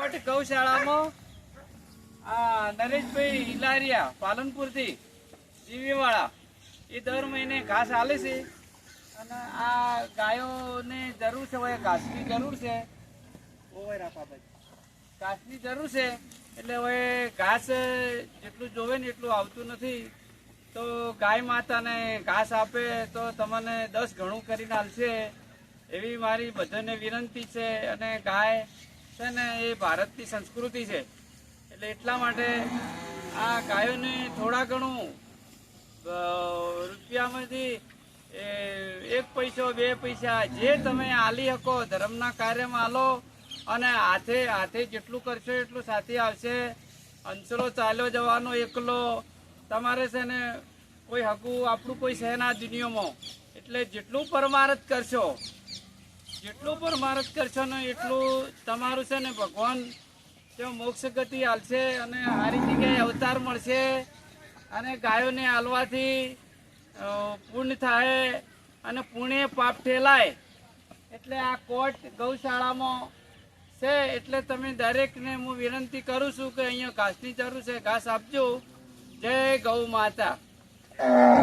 કોટ ગૌશાળામાં આ નરેશભાઈ હિલારિયા પાલનપુરથી જીવીવાળા. એ દર મહિને ઘાસ આલે છે અને આ ગાયોને જરૂર છે, હવે ઘાસની જરૂર છે. રાપાભાઈ ઘાસની જરૂર છે, એટલે હવે ઘાસ જેટલું જોવે ને એટલું આવતું નથી. તો ગાય માતાને ઘાસ આપે તો તમને દસ ગણું કરીને આલશે. એવી મારી બધાને વિનંતી છે અને ગાય છે ને એ ભારતની સંસ્કૃતિ છે. એટલે એટલા માટે આ ગાયોને થોડા ઘણું રૂપિયામાંથી એક પૈસો, બે પૈસા જે તમે આલી શકો, ધર્મના કાર્યમાં આલો અને હાથે હાથે જેટલું કરશો એટલું સાથે આવશે. અંસરો ચાલ્યો જવાનો એકલો. તમારે છે ને કોઈ હકું આપણું કોઈ છે ના દુનિયામાં. એટલે જેટલું પરમારથ કરશો જેટલું પરમારથ કરશો ને એટલું તમારું છે ને ભગવાન તે મોક્ષ ગતિ હાલશે અને સારી જગ્યાએ અવતાર મળશે અને ગાયોને હાલવાથી પૂર્ણ થાય અને પુણ્ય પાપ ઠેલાય. એટલે આ કોટ ગૌશાળામાં છે, એટલે તમે દરેકને હું વિનંતી કરું છું કે અહીંયા ઘાસની જરૂર છે, ઘાસ આપજો. જય ગૌ માતા.